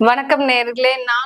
வணக்கம் நேர்களே. நான்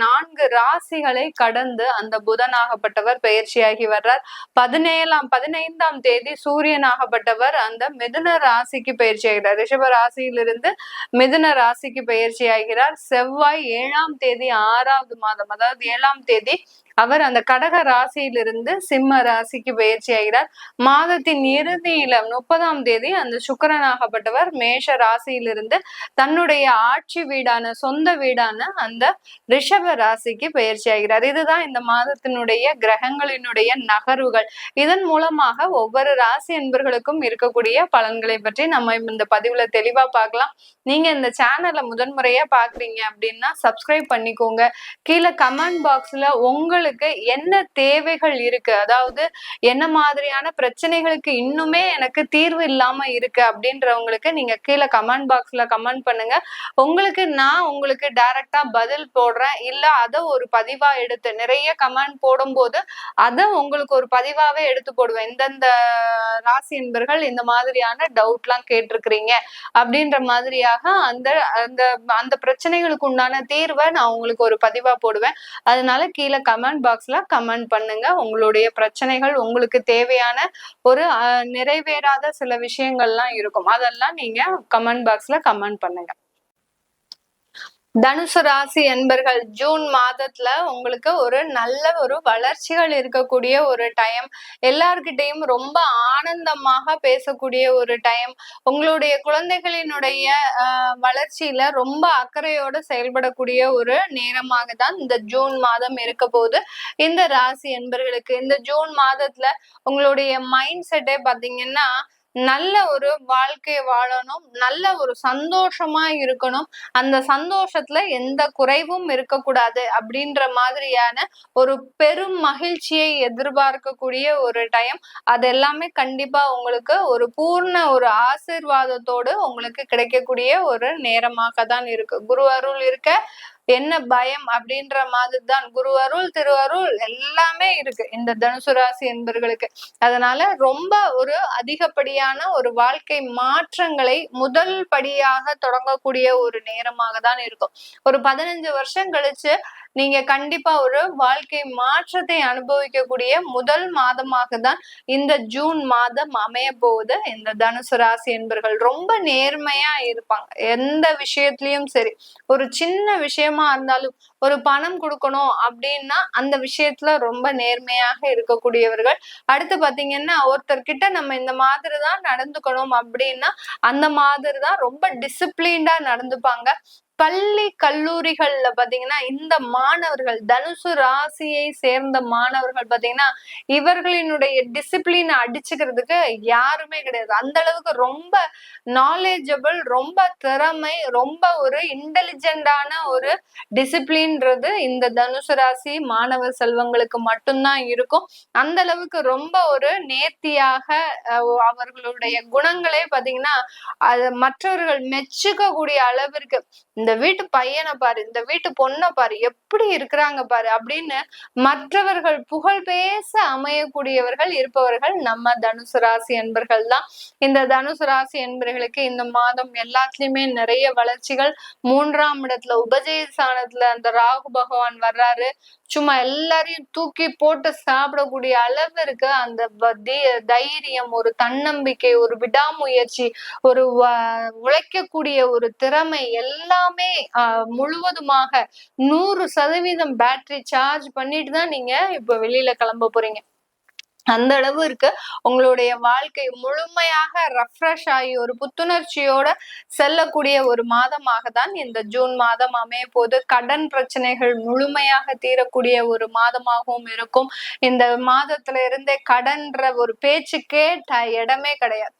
நான்கு ராசிகளை கடந்து அந்த புதனாகப்பட்டவர் பயிற்சியாகி வர்றார். பதினேழாம் பதினைந்தாம் தேதி சூரியனாகப்பட்டவர் அந்த மிதுன ராசிக்கு பயிற்சி ஆகிறார் ரிஷப ராசியிலிருந்து மிதுன ராசிக்கு பயிற்சி ஆகிறார் செவ்வாய் ஏழாம் தேதி ஆறாவது மாதம் அதாவது ஏழாம் தேதி அவர் அந்த கடக ராசியிலிருந்து சிம்ம ராசிக்கு பயிற்சி ஆகிறார். மாதத்தின் இறுதியில முப்பதாம் தேதி அந்த சுக்கரனாகப்பட்டவர் மேஷ ராசியிலிருந்து தன்னுடைய ஆட்சி வீடான சொந்த வீடான அந்த ரிஷப ராசிக்கு பயிற்சி ஆகிறார். இதுதான் இந்த மாதத்தினுடைய கிரகங்களினுடைய நகர்வுகள். இதன் மூலமாக ஒவ்வொரு ராசி அன்பர்களுக்கும் இருக்கக்கூடிய பலன்களை பற்றி நம்ம இந்த பதிவுல தெளிவா பார்க்கலாம். நீங்க இந்த சேனலை முதன்முறையா பாக்குறீங்க அப்படின்னா சப்ஸ்கிரைப் பண்ணிக்கோங்க. கீழே கமெண்ட் பாக்ஸ்ல உங்களுக்கு என்ன தேவைகள் இருக்கு? அதாவது என்ன மாதிரியான பிரச்சனைகளுக்கு இன்னுமே எனக்கு தீர்வு இல்லாம இருக்கு அப்படின்றவங்களுக்கு நீங்க கீழே கமெண்ட் பாக்ஸ்ல கமெண்ட் பண்ணுங்க. உங்களுக்கு நான் உங்களுக்கு டைரக்டா பதில் போடுறேன். இல்ல அதை ஒரு பதிவா எடுத்து நிறைய கமெண்ட் போடும்போது அதை உங்களுக்கு ஒரு பதிவாவே எடுத்து போடுவேன். இந்தந்த ராசி என்பர்கள் இந்த மாதிரியான டவுட்லாம் கேட்டிருக்கிறீங்க அப்படின்ற மாதிரியாக அந்த அந்த அந்த பிரச்சனைகளுக்கு உண்டான தீர்வை நான் உங்களுக்கு ஒரு பதிவா போடுவேன். அதனால கீழே கமெண்ட் பாக்ஸ்ல கமெண்ட் பண்ணுங்க. உங்களுடைய பிரச்சனைகள் உங்களுக்கு தேவையான ஒரு அஹ், நிறைவேறாத சில விஷயங்கள்லாம் இருக்கும். அதெல்லாம் நீங்க கமெண்ட் பாக்ஸ்ல கமெண்ட் பண்ணுங்க. தனுசு ராசி என்பர்கள் ஜூன் மாதத்துல உங்களுக்கு ஒரு நல்ல ஒரு வளர்ச்சிகள் இருக்கக்கூடிய ஒரு டைம் எல்லார்கிட்டையும் ரொம்ப ஆனந்தமாக பேசக்கூடிய ஒரு டைம் உங்களுடைய குழந்தைகளினுடைய ஆஹ், வளர்ச்சியில ரொம்ப அக்கறையோட செயல்படக்கூடிய ஒரு நேரமாக தான் இந்த ஜூன் மாதம் இருக்க போது இந்த ராசி என்பர்களுக்கு இந்த ஜூன் மாதத்துல உங்களுடைய மைண்ட் செட்டே பாத்தீங்கன்னா நல்ல ஒரு வாழ்க்கை வாழணும் நல்ல ஒரு சந்தோஷமா இருக்கணும். அந்த சந்தோஷத்துல எந்த குறைவும் இருக்கக்கூடாது அப்படின்ற மாதிரியான ஒரு பெரும் மகிழ்ச்சியை எதிர்பார்க்கக்கூடிய ஒரு டைம் அது எல்லாமே கண்டிப்பா உங்களுக்கு ஒரு பூர்ண ஒரு ஆசிர்வாதத்தோடு உங்களுக்கு கிடைக்கக்கூடிய ஒரு நேரமாக தான் இருக்கு. குரு அருள் இருக்க என்ன பயம் அப்படின்ற மாதிரி தான் குரு அருள் திரு அருள் எல்லாமே இருக்கு இந்த தனுசு ராசி என்பர்களுக்கு. அதனால ரொம்ப ஒரு அதிகப்படியான ஒரு வாழ்க்கை மாற்றங்களை முதல் படியாக தொடங்கக்கூடிய ஒரு நேரமாக தான் இருக்கும். ஒரு பதினஞ்சு வருஷம் கழிச்சு நீங்க கண்டிப்பா ஒரு வாழ்க்கை மாற்றத்தை அனுபவிக்கக்கூடிய முதல் மாதமாக தான் இந்த ஜூன் மாதம் அமைய போகுது இந்த தனுசு ராசி என்பர்கள் ரொம்ப நேர்மையா இருப்பாங்க. எந்த விஷயத்திலயும் சரி ஒரு சின்ன விஷயமா இருந்தாலும் ஒரு பணம் கொடுக்கணும் அப்படின்னா அந்த விஷயத்துல ரொம்ப நேர்மையாக இருக்கக்கூடியவர்கள். அடுத்து பாத்தீங்கன்னா ஒருத்தர்கிட்ட நம்ம இந்த மாதிரி தான் நடந்துக்கணும் அப்படின்னா அந்த மாதிரி தான் ரொம்ப டிசிப்ளின்டா நடந்துப்பாங்க. பள்ளி கல்லூரிகள்ல பாத்தீங்கன்னா இந்த மாணவர்கள் தனுசு ராசியை சேர்ந்த மாணவர்கள் பாத்தீங்கன்னா இவர்களினுடைய டிசிப்ளின் அடிச்சுக்கிறதுக்கு யாருமே கிடையாது. அந்த அளவுக்கு ரொம்ப நாலேஜபிள் ரொம்ப திறமை ரொம்ப ஒரு இன்டெலிஜென்டான ஒரு டிசிப்ளின்றது இந்த தனுசு ராசி மாணவ செல்வங்களுக்கு மட்டும்தான் இருக்கும். அந்த அளவுக்கு ரொம்ப ஒரு நேர்த்தியாக அவர்களுடைய குணங்களே பாத்தீங்கன்னா அது மற்றவர்கள் மெச்சுக்கக்கூடிய அளவிற்கு இந்த வீட்டு பையனை பாரு இந்த வீட்டு பொண்ணை பாரு எப்படி இருக்கிறாங்க பாரு அப்படின்னு மற்றவர்கள் புகழ் பேச அமையக்கூடியவர்கள் இருப்பவர்கள் நம்ம தனுசு ராசி என்பர்கள் தான். இந்த தனுசு ராசி என்பர்களுக்கு இந்த மாதம் எல்லாத்துலயுமே நிறைய வளர்ச்சிகள். மூன்றாம் இடத்துல உபஜய ஸ்தானத்துல அந்த ராகு பகவான் வர்றாரு. சும்மா எல்லாரையும் தூக்கி போட்டு சாப்பிடக்கூடிய அளவிற்கு அந்த தைரியம் ஒரு தன்னம்பிக்கை ஒரு விடாமுயற்சி ஒரு உழைக்கக்கூடிய ஒரு திறமை எல்லாமே எல்லாமே ஆஹ் முழுவதுமாக நூறு சதவீதம் பேட்டரி சார்ஜ் பண்ணிட்டு தான் நீங்க இப்ப வெளியில கிளம்ப போறீங்க. அந்த அளவு இருக்கு. உங்களுடைய வாழ்க்கை முழுமையாக ரெஃப்ரெஷ் ஆகி ஒரு புத்துணர்ச்சியோட செல்லக்கூடிய ஒரு மாதமாக தான் இந்த ஜூன் மாதம் அமைய போது. கடன் பிரச்சனைகள் முழுமையாக தீரக்கூடிய ஒரு மாதமாகவும் இருக்கும். இந்த மாதத்துல இருந்தே கடன்ற ஒரு பேச்சுக்கே இடமே கிடையாது.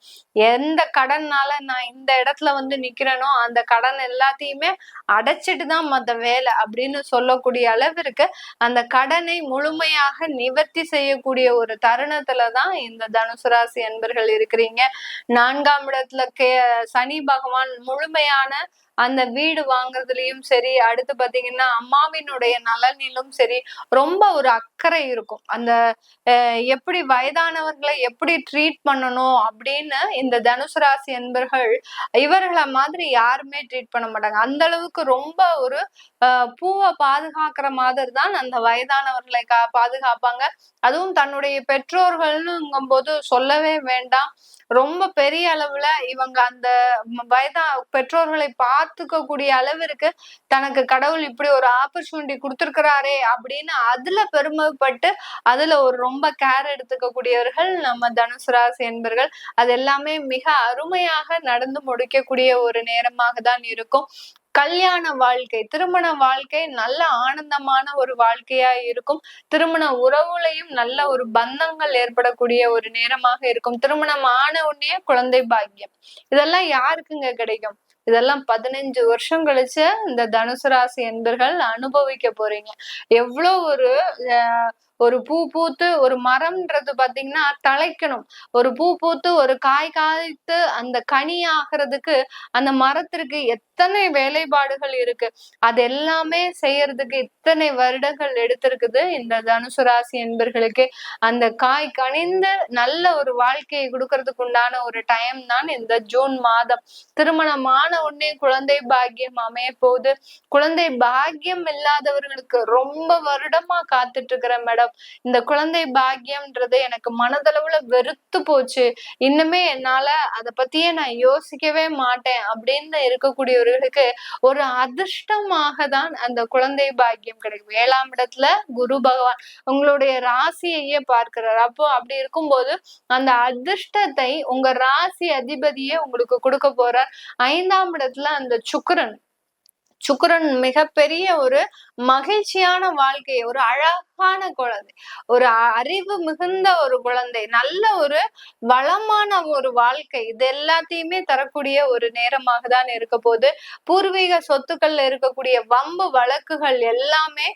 எந்த கடன்னால நான் இந்த இடத்துல வந்து நிக்கிறேனோ அந்த கடன் எல்லாத்தையுமே அடைச்சிட்டு தான் மத்த வேலை அப்படின்னு சொல்லக்கூடிய அளவிற்கு அந்த கடனை முழுமையாக நிவர்த்தி செய்யக்கூடிய ஒரு தருணத்துலதான் இந்த தனுசு ராசி அன்பர்கள் இருக்கிறீங்க. நான்காம் இடத்துல கே சனி பகவான் முழுமையான அந்த வீடு வாங்குறதுலயும் சரி அடுத்து பாத்தீங்கன்னா அம்மாவினுடைய நலனிலும் சரி ரொம்ப ஒரு அக்கறை இருக்கும். அந்த எப்படி வயதானவர்களை எப்படி ட்ரீட் பண்ணணும் அப்படின்னு இந்த தனுசு ராசி என்பர்கள் இவர்களை மாதிரி யாருமே ட்ரீட் பண்ண மாட்டாங்க. அந்த அளவுக்கு ரொம்ப ஒரு பூவை பாதுகாக்கிற மாதிரி தான் அந்த வயதானவர்களை கா பாதுகாப்பாங்க. அதுவும் தன்னுடைய பெற்றோர்கள்னுங்கும் போது சொல்லவே வேண்டாம். ரொம்ப பெரிய அளவுல இவங்க அந்த வயதா பெற்றோர்களை பார்த்து கூடிய அளவிற்கு தனக்கு கடவுள் இப்படி ஒரு ஆப்பர்ச்சுனிட்டி கொடுத்துருக்கிறாரே அப்படின்னு அதுல பெருமைப்பட்டு அதுல ஒரு ரொம்ப கேர் எடுத்துக்க கூடியவர்கள் நம்ம தனுசு ராசி என்பர்கள். அது எல்லாமே மிக அருமையாக நடந்து முடிக்கக்கூடிய ஒரு நேரமாக தான் இருக்கும். கல்யாண வாழ்க்கை திருமண வாழ்க்கை நல்ல ஆனந்தமான ஒரு வாழ்க்கையா இருக்கும். திருமண உறவுலையும் நல்ல ஒரு பந்தங்கள் ஏற்படக்கூடிய ஒரு நேரமாக இருக்கும். திருமணம் ஆன உடனே குழந்தை பாக்கியம். இதெல்லாம் யாருக்குங்க கிடைக்கும்? இதெல்லாம் பதினஞ்சு வருஷம் கழிச்சு இந்த தனுசு ராசி என்பர்கள் அனுபவிக்க போறீங்க. எவ்வளவு ஒரு ஒரு பூ பூத்து ஒரு மரம்ன்றது பாத்தீங்கன்னா தலைக்கணும். ஒரு பூ பூத்து ஒரு காய் காய்த்து அந்த கனி ஆகிறதுக்கு அந்த மரத்திற்கு எத்தனை வேலைப்பாடுகள் இருக்கு. அது எல்லாமே செய்யறதுக்கு இத்தனை வருடங்கள் எடுத்திருக்குது இந்த தனுசு ராசி என்பர்களுக்கு. அந்த காய் கனிந்து நல்ல ஒரு வாழ்க்கையை கொடுக்கறதுக்கு உண்டான ஒரு டைம் தான் இந்த ஜூன் மாதம். திருமணமான உடனே குழந்தை பாக்கியம் அமைய போகுது. குழந்தை பாக்கியம் இல்லாதவர்களுக்கு ரொம்ப வருடமா காத்துட்டு இருக்கிற மேடம். இந்த குழந்தை பாக்கியம்ன்றது எனக்கு மனதளவுல வெறுத்து போச்சு. இன்னுமே என்னால அதை பத்தியே நான் யோசிக்கவே மாட்டேன் அப்படின்னு இருக்கக்கூடியவர்களுக்கு ஒரு அதிர்ஷ்டமாக தான் அந்த குழந்தை பாக்கியம் கிடைக்கும். ஏழாம் இடத்துல குரு பகவான் உங்களுடைய ராசியையே பார்க்கிறார். அப்போ அப்படி இருக்கும்போது அந்த அதிர்ஷ்டத்தை உங்க ராசி அதிபதியே உங்களுக்கு கொடுக்க போறார். ஐந்தாம் இடத்துல அந்த சுக்கரன். சுக்கரன் மிகப்பெரிய ஒரு மகிழ்ச்சியான வாழ்க்கையை ஒரு அழகான குழந்தை. ஒரு அறிவு மிகுந்த ஒரு குழந்தை. நல்ல ஒரு வளமான ஒரு வாழ்க்கை. இது எல்லாத்தையுமே தரக்கூடிய ஒரு நேரமாக தான் இருக்க போது பூர்வீக சொத்துக்கள்ல இருக்கக்கூடிய வம்பு வழக்குகள் எல்லாமே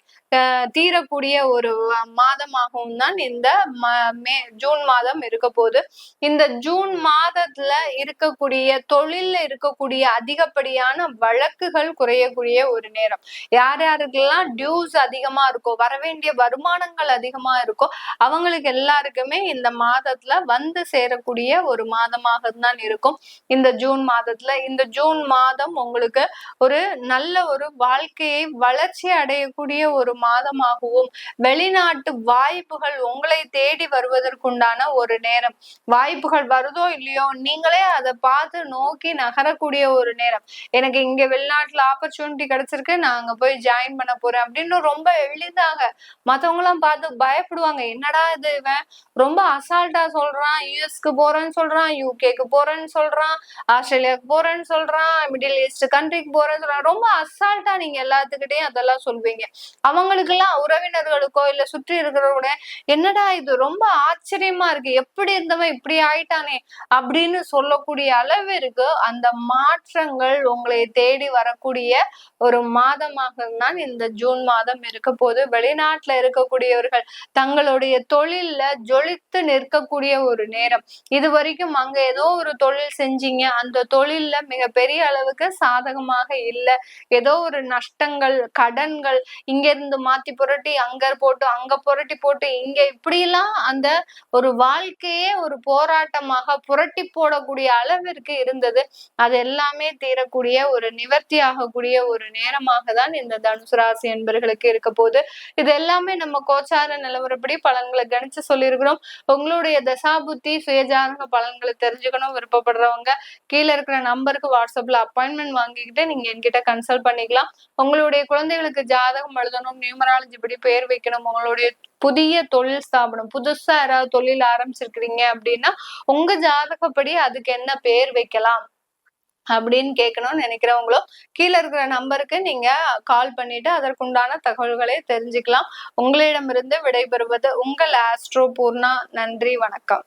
தீரக்கூடிய ஒரு மாதமாகவும் தான் இந்த மே ஜூன் மாதம் இருக்க போது இந்த ஜூன் மாதத்துல இருக்கக்கூடிய தொழில்ல இருக்கக்கூடிய அதிகப்படியான வழக்குகள் குறையக்கூடிய ஒரு நேரம். யார் யாருக்கெல்லாம் டியூஸ் அதிகமா இருக்கோ வரவேண்டிய வருமானங்கள் அதிகமா இருக்கோ அவங்களுக்கு எல்லாருக்குமே இந்த மாதத்துல வந்து சேரக்கூடிய ஒரு மாதமாக தான் இருக்கும். இந்த ஜூன் மாதத்துல இந்த ஜூன் மாதம் உங்களுக்கு ஒரு நல்ல ஒரு வாழ்க்கையை வளர்ச்சி அடையக்கூடிய ஒரு மாதமாகவும் வெளிநாட்டு வாய்ப்புகள் உங்களை தேடி வருவதற்குண்டான ஒரு நேரம். வாய்ப்புகள் வருதோ இல்லையோ நீங்களே அதை பார்த்து நோக்கி நகரக்கூடிய ஒரு நேரம். எனக்கு இங்க வெளிநாட்டுல ஆப்பர்ச்சுனிட்டி கிடைச்சிருக்கு நான் அங்க போய் ஜாயின் பண்ண போறேன் அப்படின்னு ரொம்ப எளிதாக மத்தவங்க எல்லாம் பார்த்து பயப்படுவாங்க. என்னடா இது இவன்? ரொம்ப அசால்ட்டா சொல்றான். யூஎஸ்க்கு போறேன்னு சொல்றான். யூகேக்கு போறேன்னு சொல்றான். ஆஸ்திரேலியாவுக்கு போறேன்னு சொல்றான். மிடில் ஈஸ்ட் கண்ட்ரிக்கு போறேன்னு சொல்றான். ரொம்ப அசால்ட்டா நீங்க எல்லாத்துக்கிட்டையும் அதெல்லாம் சொல்வீங்க. அவங்களுக்கு எல்லாம் உறவினர்களுக்கோ இல்ல சுற்றி இருக்கிறவங்க என்னடா இது? ரொம்ப ஆச்சரியமா இருக்கு. எப்படி இருந்தவன் இப்படி ஆயிட்டானே அப்படின்னு சொல்லக்கூடிய அளவிற்கு அந்த மாற்றங்கள் உங்களை தேடி வரக்கூடிய ஒரு மாதமாக தான் இந்த ஜூன் மாதம் இருக்க போது வெளிநாட்டுல இருக்க இருக்கக்கூடியவர்கள் தங்களுடைய தொழில்ல ஜொலித்து நிற்கக்கூடிய ஒரு நேரம். இது வரைக்கும் அங்க ஏதோ ஒரு தொழில் செஞ்சீங்க அந்த தொழில்ல மிக பெரிய அளவுக்கு சாதகமாக இல்லை. ஏதோ ஒரு நஷ்டங்கள் கடன்கள் இங்க இருந்து மாத்தி புரட்டி அங்க போட்டு அங்க புரட்டி போட்டு இங்க இப்படிலாம் அந்த ஒரு வாழ்க்கையே ஒரு போராட்டமாக புரட்டி போடக்கூடிய அளவிற்கு இருந்தது. அது எல்லாமே தீரக்கூடிய ஒரு நிவர்த்தி ஆகக்கூடிய ஒரு நேரமாக தான் இந்த தனுசு ராசி என்பர்களுக்கு இருக்க போகுது. இது எல்லாமே எல்லாமே நம்ம கோச்சார நிலவரப்படி பலன்களை கணிச்சு சொல்லியிருக்கிறோம். உங்களுடைய தசாபுத்தி சுயஜாதக பலன்களை தெரிஞ்சுக்கணும் விருப்பப்படுறவங்க. கீழே இருக்கிற நம்பருக்கு வாட்ஸ்அப்ல அப்பாயின்மெண்ட் வாங்கிக்கிட்டு நீங்க என்கிட்ட கன்சல்ட் பண்ணிக்கலாம். உங்களுடைய குழந்தைகளுக்கு ஜாதகம் எழுதணும் நியூமராலஜி படி பேர் வைக்கணும் உங்களுடைய புதிய தொழில் ஸ்தாபனம் புதுசா யாராவது தொழில் ஆரம்பிச்சிருக்கிறீங்க அப்படின்னா உங்க ஜாதகப்படி அதுக்கு என்ன பேர் வைக்கலாம்? அப்படின்னு கேட்கணும்னு நினைக்கிறவங்களும் கீழே இருக்கிற நம்பருக்கு நீங்க கால் பண்ணிட்டு அதற்குண்டான தகவல்களை தெரிஞ்சுக்கலாம். உங்களிடமிருந்து விடைபெறுவது உங்கள் ஆஸ்ட்ரோ பூர்ணா. நன்றி வணக்கம்.